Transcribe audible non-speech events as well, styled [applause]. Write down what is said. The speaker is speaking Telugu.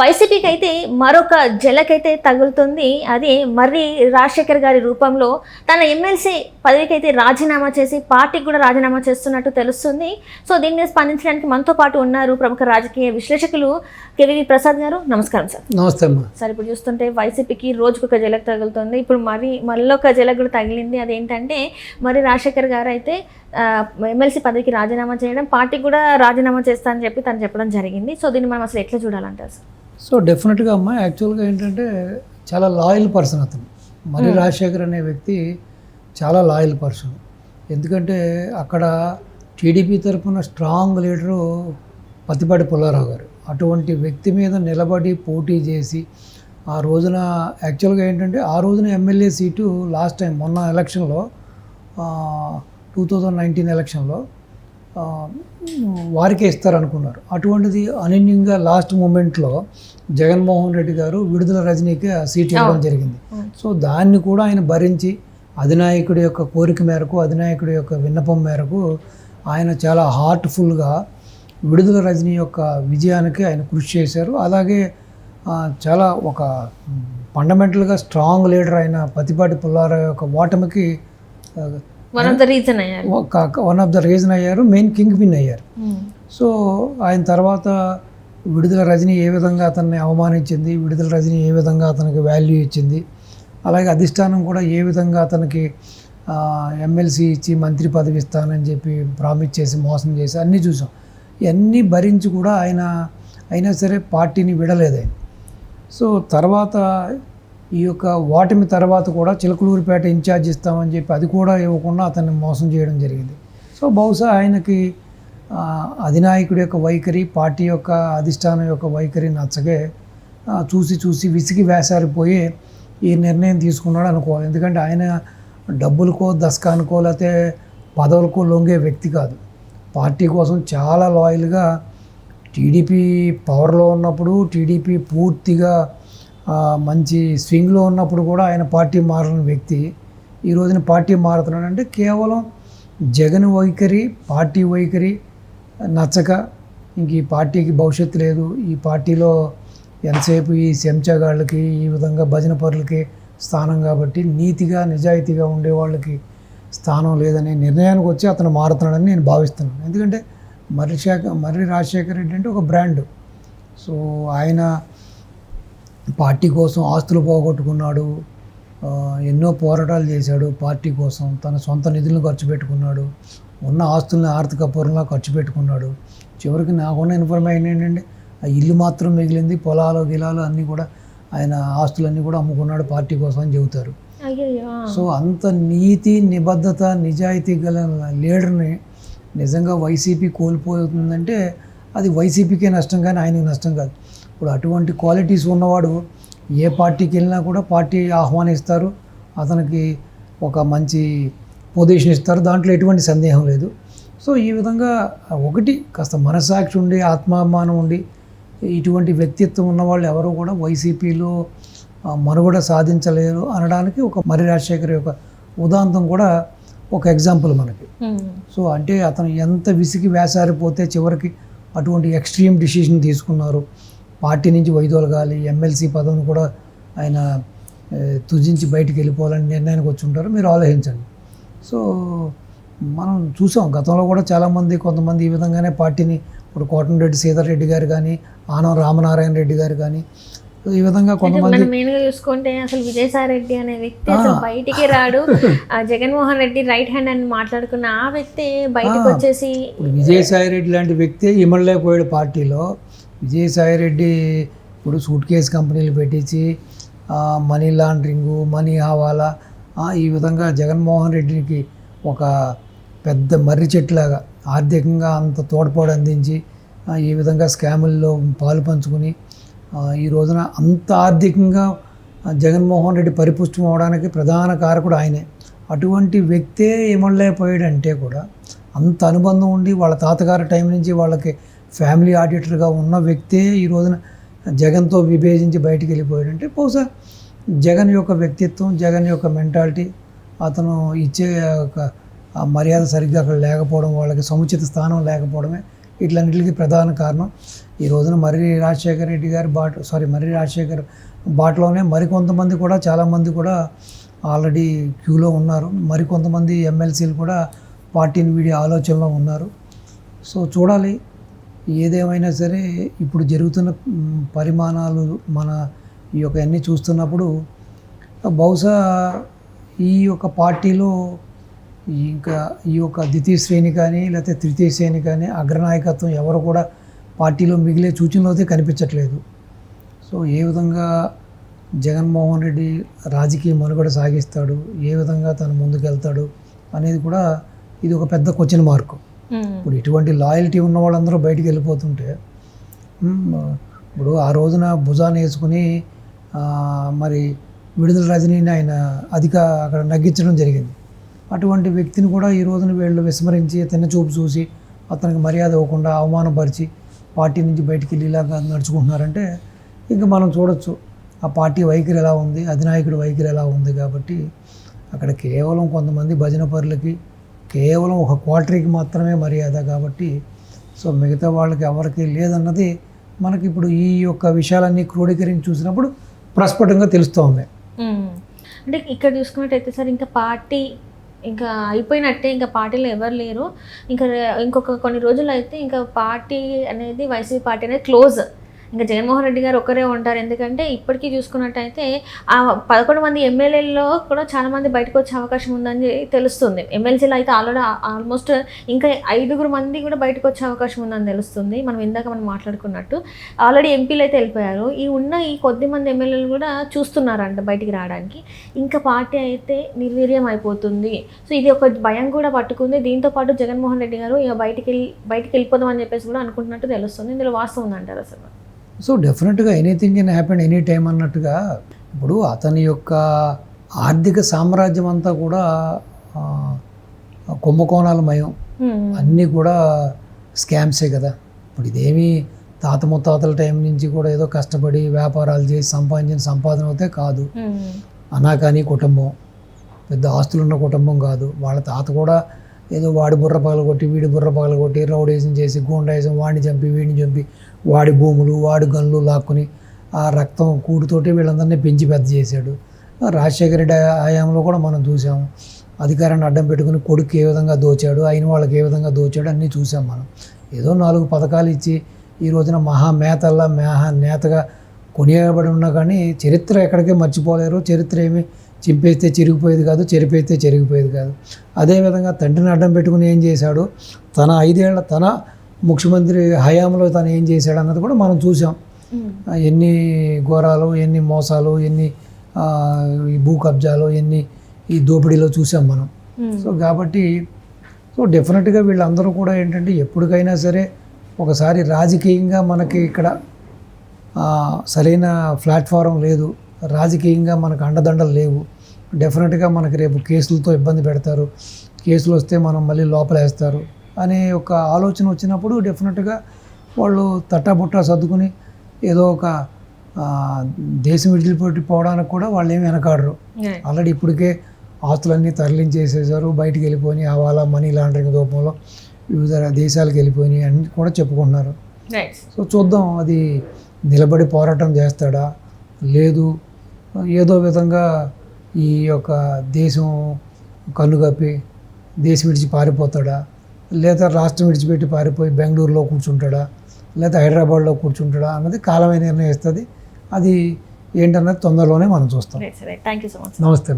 వైసీపీకి అయితే మరొక జలకైతే తగులుతుంది. అది మర్రి రాజశేఖర్ గారి రూపంలో తన ఎమ్మెల్సీ పదవికి అయితే రాజీనామా చేసి పార్టీకి కూడా రాజీనామా చేస్తున్నట్టు తెలుస్తుంది. సో దీని మీద స్పందించడానికి మనతో పాటు ఉన్నారు ప్రముఖ రాజకీయ విశ్లేషకులు కేవీ ప్రసాద్ గారు. నమస్కారం సార్. నమస్తే అమ్మా. సార్ ఇప్పుడు చూస్తుంటే వైసీపీకి రోజుకొక జలక్ తగులుతుంది. ఇప్పుడు మరి మళ్ళొక జలక్ కూడా తగిలింది. అదేంటంటే మరి రాజశేఖర్ గారు అయితే ఎమ్మెల్సీ పదవికి రాజీనామా చేయడం పార్టీకి కూడా రాజీనామా చేస్తా అని చెప్పి తను చెప్పడం జరిగింది. సో దీన్ని మనం అసలు ఎట్లా చూడాలంటారు సార్? సో డెఫినెట్గా అమ్మా యాక్చువల్గా ఏంటంటే చాలా లాయల్ పర్సన్ అతను. మరి రాజశేఖర్ అనే వ్యక్తి చాలా లాయల్ పర్సన్. ఎందుకంటే అక్కడ టీడీపీ తరఫున స్ట్రాంగ్ లీడరు పత్తిపాటి పుల్లారావు గారు. అటువంటి వ్యక్తి మీద నిలబడి పోటీ చేసి ఆ రోజున యాక్చువల్గా ఏంటంటే ఆ రోజున ఎమ్మెల్యే సీటు లాస్ట్ టైం మొన్న ఎలక్షన్లో టూ థౌజండ్ నైన్టీన్ ఎలక్షన్లో వారికే ఇస్తారనుకున్నారు. అటువంటిది అనన్యంగా లాస్ట్ మూమెంట్లో జగన్మోహన్ రెడ్డి గారు విడుదల రజనీకి సీట్ ఇవ్వడం జరిగింది. సో దాన్ని కూడా ఆయన భరించి అధినాయకుడి యొక్క కోరిక మేరకు అధినాయకుడి యొక్క విన్నపం మేరకు ఆయన చాలా హార్ట్ఫుల్గా విడుదల రజనీ యొక్క విజయానికి ఆయన కృషి చేశారు. అలాగే చాలా ఒక ఫండమెంటల్గా స్ట్రాంగ్ లీడర్ అయిన పతిపాటి పుల్లారావు యొక్క ఓటమికి వన్ ఆఫ్ ద రీజన్ అయ్యారు. వన్ ఆఫ్ ద రీజన్ అయ్యారు మెయిన్ కింగ్ పిన్ అయ్యారు. సో ఆయన తర్వాత విడుదల రజని ఏ విధంగా అతన్ని అవమానించింది విడుదల రజని ఏ విధంగా అతనికి వాల్యూ ఇచ్చింది అలాగే అధిష్టానం కూడా ఏ విధంగా అతనికి ఎమ్మెల్సీ ఇచ్చి మంత్రి పదవి ఇస్తానని చెప్పి ప్రామిస్ చేసి మోసం చేసి అన్నీ చూసాం. ఇవన్నీ భరించి కూడా ఆయన అయినా సరే పార్టీని విడలేదు ఆయన. సో తర్వాత ఈ యొక్క ఓటమి తర్వాత కూడా చిలకలూరిపేట ఇన్ఛార్జ్ ఇస్తామని చెప్పి అది కూడా ఇవ్వకుండా అతన్ని మోసం చేయడం జరిగింది. సో బహుశా ఆయనకి అధినాయకుడి యొక్క వైఖరి పార్టీ యొక్క అధిష్టానం యొక్క వైఖరి నచ్చగే చూసి చూసి విసిగి వేసారిపోయి ఈ నిర్ణయం తీసుకున్నాడు అనుకోవాలి. ఎందుకంటే ఆయన డబ్బులకో దశకానికో లేకపోతే పదవులకో లొంగే వ్యక్తి కాదు. పార్టీ కోసం చాలా లాయల్గా టీడీపీ పవర్లో ఉన్నప్పుడు టీడీపీ పూర్తిగా మంచి స్వింగ్లో ఉన్నప్పుడు కూడా ఆయన పార్టీ మారని వ్యక్తి. ఈ రోజున పార్టీ మారుతున్నాడంటే కేవలం జగన్ వైఖరి పార్టీ వైఖరి నచ్చక ఇంక ఈ పార్టీకి భవిష్యత్తు లేదు. ఈ పార్టీలో ఎంతసేపు ఈ చెంచాగాళ్ళకి ఈ విధంగా భజన పరులకి స్థానం కాబట్టి నీతిగా నిజాయితీగా ఉండే వాళ్ళకి స్థానం లేదనే నిర్ణయానికి వచ్చి అతను మారుతున్నాడని నేను భావిస్తున్నాను. ఎందుకంటే మర్రి శాఖ మర్రి రాజశేఖర్ రెడ్డి అంటే ఒక బ్రాండ్. సో ఆయన పార్టీ కోసం ఆస్తులు పోగొట్టుకున్నాడు ఎన్నో పోరాటాలు చేశాడు పార్టీ కోసం తన సొంత నిధులను ఖర్చు పెట్టుకున్నాడు ఉన్న ఆస్తుల్ని ఆర్థిక పూర్వంగా ఖర్చు పెట్టుకున్నాడు. చివరికి నాకున్న ఇన్ఫర్మేషన్ ఏంటంటే ఆ ఇల్లు మాత్రం మిగిలింది పొలాలు గిలాలు అన్నీ కూడా ఆయన ఆస్తులన్నీ కూడా అమ్ముకున్నాడు పార్టీ కోసం అని చెబుతారు. సో అంత నీతి నిబద్ధత నిజాయితీ గల లీడర్ని నిజంగా వైసీపీ కోల్పోతుందంటే అది వైసీపీకే నష్టం కానీ ఆయనకి నష్టం కాదు. ఇప్పుడు అటువంటి క్వాలిటీస్ ఉన్నవాడు ఏ పార్టీకి వెళ్ళినా కూడా పార్టీ ఆహ్వానిస్తారు. అతనికి ఒక మంచి పొజిషన్ ఇస్తారు. దాంట్లో ఎటువంటి సందేహం లేదు. సో ఈ విధంగా ఒకటి కాస్త మనసాక్షి ఉండి ఆత్మాభిమానం ఉండి ఇటువంటి వ్యక్తిత్వం ఉన్న వాళ్ళు ఎవరు కూడా వైసీపీలో మనుగడ సాధించలేరు అనడానికి ఒక మర్రి రాజశేఖర్ యొక్క ఉదాంతం కూడా ఒక ఎగ్జాంపుల్ మనకి. సో అంటే అతను ఎంత విసిగి వేసారిపోతే చివరికి అటువంటి ఎక్స్ట్రీమ్ డిసిషన్ తీసుకున్నారు. పార్టీ నుంచి వైదొలగాలి ఎమ్మెల్సీ పదవిని కూడా ఆయన తుజించి బయటికి వెళ్ళిపోవాలని నిర్ణయానికి వచ్చి ఉంటారు. మీరు ఆలోచించండి. సో మనం చూసాం గతంలో కూడా చాలామంది కొంతమంది ఈ విధంగానే పార్టీని ఇప్పుడు కోటమిరెడ్డి సీతారెడ్డి రెడ్డి గారు కానీ ఆనం రామనారాయణ రెడ్డి గారు కానీ ఈ విధంగా కొంతమంది మనం మెయిన్గా చూసుకుంటే అసలు విజయసాయి రెడ్డి అనే వ్యక్తి అసలు బయటికి రాడు. [laughs] జగన్మోహన్ రెడ్డి రైట్ హ్యాండ్ అని మాట్లాడుకున్న ఆ వ్యక్తి బయటకు వచ్చేసి ఇప్పుడు విజయసాయి రెడ్డి లాంటి వ్యక్తి ఇమడలేకపోయాడు పార్టీలో. విజయసాయి రెడ్డి ఇప్పుడు సూట్ కేస్ కంపెనీలు పెట్టించి మనీ లాండరింగు మనీ హవాలా ఈ విధంగా జగన్మోహన్ రెడ్డికి ఒక పెద్ద మర్రి చెట్టులాగా ఆర్థికంగా అంత తోడ్పాటు అందించి ఈ విధంగా స్కాముల్లో పాలు పంచుకుని ఈ రోజున అంత ఆర్థికంగా జగన్మోహన్ రెడ్డి పరిపుష్టం అవడానికి ప్రధాన కారకుడు ఆయనే. అటువంటి వ్యక్తే ఏమనలేకపోయాడంటే కూడా అంత అనుబంధం ఉండి వాళ్ళ తాతగారి టైం నుంచి వాళ్ళకి ఫ్యామిలీ ఆడిటర్గా ఉన్న వ్యక్తే ఈ రోజున జగన్తో విభేజించి బయటికి వెళ్ళిపోయాడంటే బహుశా జగన్ యొక్క వ్యక్తిత్వం జగన్ యొక్క మెంటాలిటీ అతను ఇచ్చే ఒక మర్యాద సరిగ్గా అక్కడ లేకపోవడం వాళ్ళకి సముచిత స్థానం లేకపోవడమే వీటిలన్నిటికీ ప్రధాన కారణం. ఈ రోజున మర్రి రాజశేఖర రెడ్డి గారి బాట సారీ మర్రి రాజశేఖర్ బాటలోనే మరికొంతమంది కూడా చాలామంది కూడా ఆల్రెడీ క్యూలో ఉన్నారు. మరికొంతమంది ఎమ్మెల్సీలు కూడా పార్టీని వీడి ఆలోచనలో ఉన్నారు. సో చూడాలి. ఏదేమైనా సరే ఇప్పుడు జరుగుతున్న పరిమాణాలు మన ఈ యొక్క అన్నీ చూస్తున్నప్పుడు బహుశా ఈ యొక్క పార్టీలో ఇంకా ఈ యొక్క ద్వితీయ శ్రేణి కానీ లేకపోతే తృతీయ శ్రేణి కానీ అగ్రనాయకత్వం ఎవరు కూడా పార్టీలో మిగిలే సూచనలు అయితే కనిపించట్లేదు. సో ఏ విధంగా జగన్మోహన్ రెడ్డి రాజకీయ మనుగడ సాగిస్తాడు ఏ విధంగా తను ముందుకెళ్తాడు అనేది కూడా ఇది ఒక పెద్ద క్వశ్చన్ మార్కు Hmm. ఇప్పుడు ఇటువంటి లాయల్టీ ఉన్న వాళ్ళందరూ బయటికి వెళ్ళిపోతుంటే ఇప్పుడు ఆ రోజున భుజాన్ని వేసుకుని మరి విడుదల రజనీని ఆయన అధిక అక్కడ నగ్గించడం జరిగింది. అటువంటి వ్యక్తిని కూడా ఈ రోజున వీళ్ళు విస్మరించి తిన్న చూపు చూసి అతనికి మర్యాద ఇవ్వకుండా అవమానపరిచి పార్టీ నుంచి బయటికి వెళ్ళి ఇలాగా నడుచుకుంటున్నారంటే ఇంకా మనం చూడొచ్చు. ఆ పార్టీ వైఖరి ఎలా ఉంది? అధినాయకుడి వైఖరి ఎలా ఉంది? కాబట్టి అక్కడ కేవలం కొంతమంది భజన పరులకి కేవలం ఒక క్వార్టరీకి మాత్రమే మర్యాద కాబట్టి సో మిగతా వాళ్ళకి ఎవరికి లేదన్నది మనకి ఇప్పుడు ఈ యొక్క విషయాలన్నీ క్రోడీకరించి చూసినప్పుడు ప్రస్ఫుటంగా తెలుస్తూ ఉంది అంటే ఇక్కడ చూసుకున్నట్టయితే సార్ ఇంకా పార్టీ ఇంకా అయిపోయినట్టే ఇంకా పార్టీలో ఎవరు లేరు. ఇంకా ఇంకొక కొన్ని రోజులు అయితే ఇంకా పార్టీ అనేది వైసీపీ పార్టీ అనేది క్లోజ్. ఇంకా జగన్మోహన్ రెడ్డి గారు ఒక్కరే ఉంటారు. ఎందుకంటే ఇప్పటికీ చూసుకున్నట్టయితే ఆ పదకొండు మంది ఎమ్మెల్యేల్లో కూడా చాలా మంది బయటకు వచ్చే అవకాశం ఉందని తెలుస్తుంది. ఎమ్మెల్సీలో అయితే ఆల్రెడీ ఆల్మోస్ట్ ఇంకా ఐదుగురు మంది కూడా బయటకు వచ్చే అవకాశం ఉందని తెలుస్తుంది. మనం ఇందాక మనం మాట్లాడుకున్నట్టు ఆల్రెడీ ఎంపీలు అయితే వెళ్ళిపోయారు. ఈ ఉన్న ఈ కొద్ది మంది ఎమ్మెల్యేలు కూడా చూస్తున్నారంట బయటికి రావడానికి. ఇంకా పార్టీ అయితే నిర్వీర్యం అయిపోతుంది. సో ఇది ఒక భయం కూడా పట్టుకుంది. దీంతో పాటు జగన్మోహన్ రెడ్డి గారు ఇక బయటికి వెళ్ళి బయటికి వెళ్ళిపోదాం అని చెప్పేసి కూడా అనుకుంటున్నట్టు తెలుస్తుంది. ఇందులో వాస్తవం ఉందంటారు అసలు సో డెఫినెట్గా anything can happen any time అన్నట్టుగా ఇప్పుడు అతని యొక్క ఆర్థిక సామ్రాజ్యం అంతా కూడా కుంభకోణాల మయం. అన్నీ కూడా స్కామ్సే కదా ఇప్పుడు ఇదేమి తాత ముత్తాతల టైం నుంచి కూడా ఏదో కష్టపడి వ్యాపారాలు చేసి సంపాదించిన సంపాదన అయితే కాదు. అనాకాని కుటుంబం పెద్ద ఆస్తులున్న కుటుంబం కాదు వాళ్ళ తాత కూడా ఏదో వాడి బుర్ర పగలగొట్టి వీడి బుర్ర పగలగొట్టి రౌడేజం చేసి గూండాయిజం వాడిని చంపి వీడిని చంపి వాడి భూములు వాడి గన్లు లాక్కుని ఆ రక్తం కూడుతోటి వీళ్ళందరినీ పెంచి పెద్ద చేశాడు. రాజశేఖర రెడ్డి హయాంలో కూడా మనం చూసాము అధికారాన్ని అడ్డం పెట్టుకుని కొడుకు ఏ విధంగా దోచాడు అయిన వాళ్ళకి ఏ విధంగా దోచాడు అన్నీ చూసాం మనం. ఏదో నాలుగు పథకాలు ఇచ్చి ఈ రోజున మహా మేతల్లా మహా నేతగా కొనియాబడి ఉన్నా కానీ చరిత్ర ఎక్కడికే మర్చిపోలేరు. చరిత్ర ఏమి చింపేస్తే చిరిగిపోయేది కాదు చెరిపేస్తే చెరిగిపోయేది కాదు. అదేవిధంగా తండ్రిని అడ్డం పెట్టుకుని ఏం చేశాడు? తన ఐదేళ్ళ తన ముఖ్యమంత్రి హయాంలో తను ఏం చేశాడు అన్నది కూడా మనం చూసాం ఎన్ని ఘోరాలు ఎన్ని మోసాలు ఎన్ని భూ కబ్జాలు ఎన్ని ఈ దోపిడీలో చూసాం మనం. సో కాబట్టి సో డెఫినెట్గా వీళ్ళందరూ కూడా ఏంటంటే ఎప్పటికైనా సరే ఒకసారి రాజకీయంగా మనకి ఇక్కడ సరైన ప్లాట్ఫారం లేదు. రాజకీయంగా మనకు అండదండలు లేవు. డెఫినెట్గా మనకి రేపు కేసులతో ఇబ్బంది పెడతారు. కేసులు వస్తే మనం మళ్ళీ లోపలేస్తారు అనే ఒక ఆలోచన వచ్చినప్పుడు డెఫినెట్గా వాళ్ళు తట్టాబుట్టా సర్దుకుని ఏదో ఒక దేశం విడిచిపెట్టి పోవడానికి కూడా వాళ్ళు ఏమి వెనకాడరు. ఆల్రెడీ ఇప్పటికే ఆస్తులన్నీ తరలించేసేసారు బయటికి వెళ్ళిపోయినాయి. హవాలా మనీ లాండరింగ్ రూపంలో వివిధ దేశాలకు వెళ్ళిపోయినాయి. అని కూడా చెప్పుకుంటున్నారు. సో చూద్దాం. అది నిలబడి పోరాటం చేస్తాడా? లేదు. ఏదో విధంగా ఈ యొక్క దేశం కన్నుగప్పి దేశం విడిచి పారిపోతాడా? లేదా రాష్ట్రం విడిచిపెట్టి పారిపోయి బెంగళూరులో కూర్చుంటాడా? లేదా హైదరాబాద్లో కూర్చుంటాడా అన్నది కాలమే నిర్ణయిస్తుంది. అది ఏంటన్నది తొందరలోనే మనం చూస్తాం. థ్యాంక్ యూ సో మచ్ నమస్తే